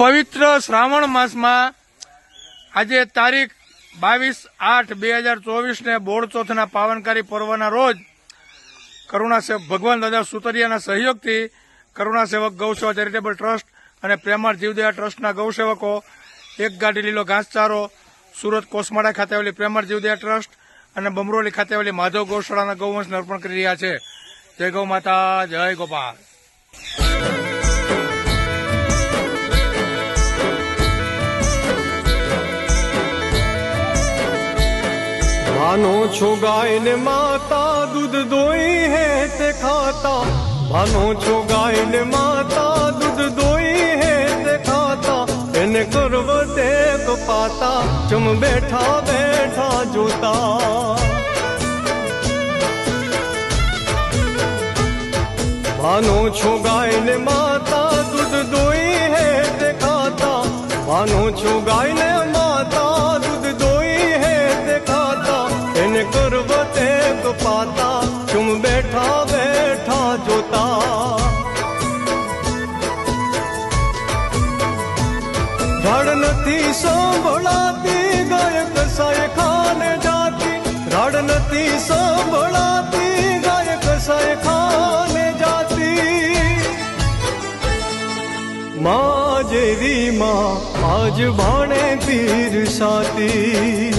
પવિત્ર શ્રાવણ માસમાં આજે તારીખ બાવીસ આઠ બે હજાર ચોવીસને બોળચોથના પાવનકારી પર્વના રોજ કરુણા સેવક ભગવાન દાદા સુતરિયાના સહયોગથી કરુણા સેવક ગૌસેવા ચેરિટેબલ ટ્રસ્ટ અને પ્રેમાળ જીવદયા ટ્રસ્ટના ગૌસેવકો, એક ગાડી લીલો ઘાસચારો, સુરત કોસમાડા ખાતે આવેલી પ્રેમાળ જીવદયા ટ્રસ્ટ અને બમરોલી ખાતે આવેલી માધવ ગૌશાળાના ગૌવંશને અર્પણ કરી રહ્યા છે. જય ગૌ માતા, જય ગોપાલ. ભાનો છો ગાય ને માતા દૂધ દોઈ હે તે ખાતા ભાનો છો ગાય ને માતા દૂધ દોઈ હે તે ખાતા એને કરવ તે પાતા ચમ બેઠા બેઠા જોતા ભાનો છો ગાય ને માતા દૂધ દોઈ હે તે ખાતા ભાનો છો ગાય તે પાતા ચુમ બેઠા બેઠા જોતા રાડ નથી સાંભળાતી ગાયક કસાય ખાને જાતી રાડ નથી સાંભળાતી ગાયક કસાય ખાને જાતી માં જેવી માં આજ ભાણે પીર સાતી